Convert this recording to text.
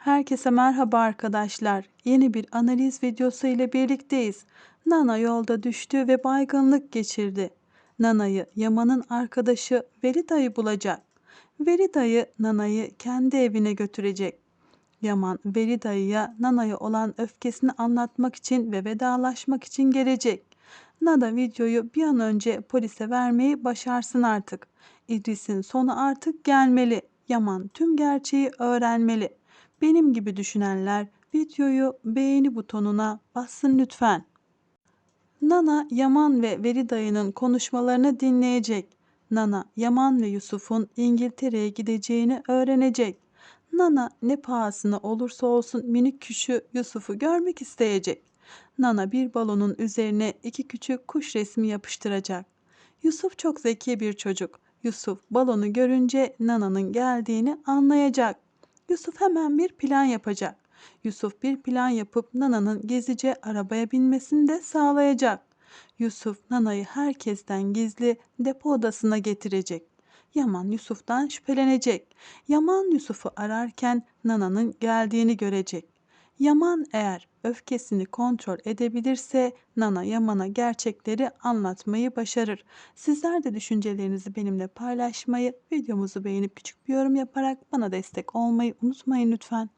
Herkese merhaba arkadaşlar. Yeni bir analiz videosu ile birlikteyiz. Nana yolda düştü ve baygınlık geçirdi. Nana'yı Yaman'ın arkadaşı Veli dayı bulacak. Veli dayı Nana'yı kendi evine götürecek. Yaman Veli dayıya Nana'ya olan öfkesini anlatmak için ve vedalaşmak için gelecek. Nana videoyu bir an önce polise vermeyi başarsın artık. İdris'in sonu artık gelmeli. Yaman tüm gerçeği öğrenmeli. Benim gibi düşünenler videoyu beğeni butonuna bassın lütfen. Nana, Yaman ve Veli dayının konuşmalarını dinleyecek. Nana, Yaman ve Yusuf'un İngiltere'ye gideceğini öğrenecek. Nana ne pahasına olursa olsun minik küşü Yusuf'u görmek isteyecek. Nana bir balonun üzerine iki küçük kuş resmi yapıştıracak. Yusuf çok zeki bir çocuk. Yusuf balonu görünce Nana'nın geldiğini anlayacak. Yusuf hemen bir plan yapacak. Yusuf bir plan yapıp Nana'nın gezice arabaya binmesini de sağlayacak. Yusuf Nana'yı herkesten gizli depo odasına getirecek. Yaman Yusuf'tan şüphelenecek. Yaman Yusuf'u ararken Nana'nın geldiğini görecek. Yaman eğer öfkesini kontrol edebilirse Nana Yaman'a gerçekleri anlatmayı başarır. Sizler de düşüncelerinizi benimle paylaşmayı, videomuzu beğenip küçük bir yorum yaparak bana destek olmayı unutmayın lütfen.